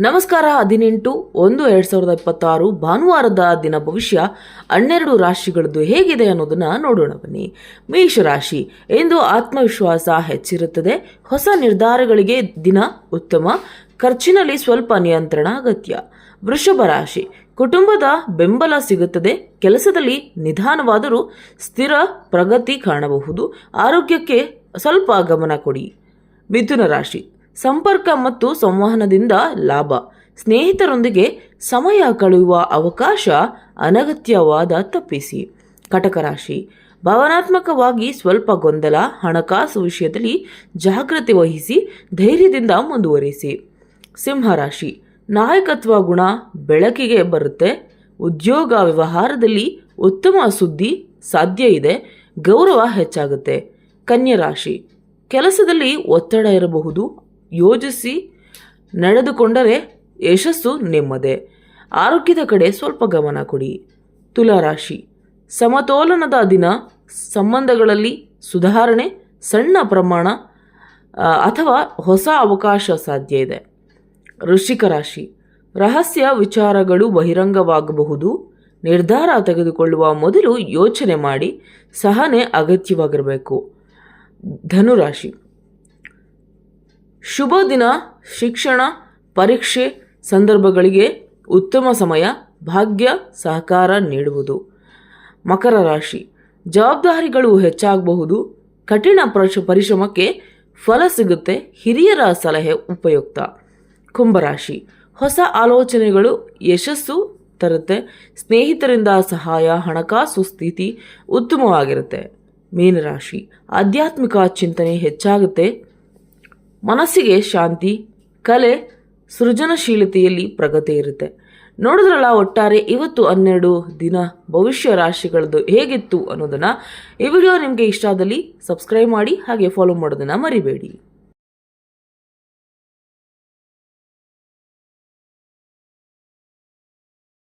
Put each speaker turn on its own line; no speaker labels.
ನಮಸ್ಕಾರ, ಹದಿನೆಂಟು, ಒಂದು, ಎರಡ್ ಸಾವಿರದ ಇಪ್ಪತ್ತಾರು, ಭಾನುವಾರದ ದಿನ ಭವಿಷ್ಯ, ಹನ್ನೆರಡು ರಾಶಿಗಳದ್ದು ಹೇಗಿದೆ ಅನ್ನೋದನ್ನ ನೋಡೋಣ ಬನ್ನಿ. ಮೇಷರಾಶಿ, ಎಂದು ಆತ್ಮವಿಶ್ವಾಸ ಹೆಚ್ಚಿರುತ್ತದೆ. ಹೊಸ ನಿರ್ಧಾರಗಳಿಗೆ ದಿನ ಉತ್ತಮ, ಖರ್ಚಿನಲ್ಲಿ ಸ್ವಲ್ಪ ನಿಯಂತ್ರಣ ಅಗತ್ಯ. ವೃಷಭ ರಾಶಿ, ಕುಟುಂಬದ ಬೆಂಬಲ ಸಿಗುತ್ತದೆ. ಕೆಲಸದಲ್ಲಿ ನಿಧಾನವಾದರೂ ಸ್ಥಿರ ಪ್ರಗತಿ ಕಾಣಬಹುದು. ಆರೋಗ್ಯಕ್ಕೆ ಸ್ವಲ್ಪ ಗಮನ ಕೊಡಿ. ಮಿಥುನ ರಾಶಿ ಸಂಪರ್ಕ ಮತ್ತು ಸಂವಹನದಿಂದ ಲಾಭ. ಸ್ನೇಹಿತರೊಂದಿಗೆ ಸಮಯ ಕಳೆಯುವ ಅವಕಾಶ ಅನಗತ್ಯವಾದ ತಪ್ಪಿಸಿ. ಕಟಕ ರಾಶಿ ಭಾವನಾತ್ಮಕವಾಗಿ ಸ್ವಲ್ಪ ಗೊಂದಲ, ಹಣಕಾಸು ವಿಷಯದಲ್ಲಿ ಜಾಗೃತಿ ವಹಿಸಿ ಧೈರ್ಯದಿಂದ ಮುಂದುವರಿಸಿ. ಸಿಂಹರಾಶಿ. ನಾಯಕತ್ವ ಗುಣ ಬೆಳಕಿಗೆ ಬರುತ್ತೆ. ಉದ್ಯೋಗ ವ್ಯವಹಾರದಲ್ಲಿ ಉತ್ತಮ ಸುದ್ದಿ ಸಾಧ್ಯ ಇದೆ. ಗೌರವ ಹೆಚ್ಚಾಗುತ್ತೆ. ಕನ್ಯರಾಶಿ ಕೆಲಸದಲ್ಲಿ ಒತ್ತಡ ಇರಬಹುದು ಯೋಜಿಸಿ ನಡೆದುಕೊಂಡರೆ ಯಶಸ್ಸು ನಿಮ್ಮದೇ. ಆರೋಗ್ಯದ ಕಡೆ ಸ್ವಲ್ಪ ಗಮನ ಕೊಡಿ. ತುಲಾರಾಶಿ. ಸಮತೋಲನದ ದಿನ. ಸಂಬಂಧಗಳಲ್ಲಿ ಸುಧಾರಣೆ, ಸಣ್ಣ ಪ್ರಮಾಣ ಅಥವಾ ಹೊಸ ಅವಕಾಶ ಸಾಧ್ಯ ಇದೆ. ವೃಶ್ಚಿಕ ರಾಶಿ. ರಹಸ್ಯ ವಿಚಾರಗಳು ಬಹಿರಂಗವಾಗಬಹುದು. ನಿರ್ಧಾರ ತೆಗೆದುಕೊಳ್ಳುವ ಮೊದಲು ಯೋಚನೆ ಮಾಡಿ. ಸಹನೆ ಅಗತ್ಯವಾಗಿರಬೇಕು. ಧನುರಾಶಿ. ಶುಭ ದಿನ, ಶಿಕ್ಷಣ, ಪರೀಕ್ಷೆ ಸಂದರ್ಭಗಳಿಗೆ ಉತ್ತಮ ಸಮಯ, ಭಾಗ್ಯ, ಸಹಕಾರ ನೀಡುವುದು. ಮಕರ ರಾಶಿ. ಜವಾಬ್ದಾರಿಗಳು ಹೆಚ್ಚಾಗಬಹುದು. ಕಠಿಣ ಪರಿಶ- ಪರಿಶ್ರಮಕ್ಕೆ ಫಲ ಸಿಗುತ್ತೆ. ಹಿರಿಯರ ಸಲಹೆ ಉಪಯುಕ್ತ. ಕುಂಭರಾಶಿ ಹೊಸ ಆಲೋಚನೆಗಳು ಯಶಸ್ಸು ತರುತ್ತೆ. ಸ್ನೇಹಿತರಿಂದ ಸಹಾಯ, ಹಣಕಾಸು ಸ್ಥಿತಿ ಉತ್ತಮವಾಗಿರುತ್ತೆ. ಮೀನರಾಶಿ. ಆಧ್ಯಾತ್ಮಿಕ ಚಿಂತನೆ ಹೆಚ್ಚಾಗುತ್ತೆ. ಮನಸ್ಸಿಗೆ ಶಾಂತಿ, ಕಲೆ, ಸೃಜನಶೀಲತೆಯಲ್ಲಿ ಪ್ರಗತಿ ಇರುತ್ತೆ. ನೋಡಿದ್ರಲ್ಲ ಒಟ್ಟಾರೆ ಇವತ್ತು ಹನ್ನೆರಡು ದಿನ ಭವಿಷ್ಯ ರಾಶಿಗಳದ್ದು ಹೇಗಿತ್ತು ಅನ್ನೋದನ್ನು. ಈ ವಿಡಿಯೋ ನಿಮಗೆ ಇಷ್ಟ ಆದಲ್ಲಿ ಸಬ್ಸ್ಕ್ರೈಬ್ ಮಾಡಿ ಹಾಗೆ ಫಾಲೋ ಮಾಡೋದನ್ನು ಮರಿಬೇಡಿ.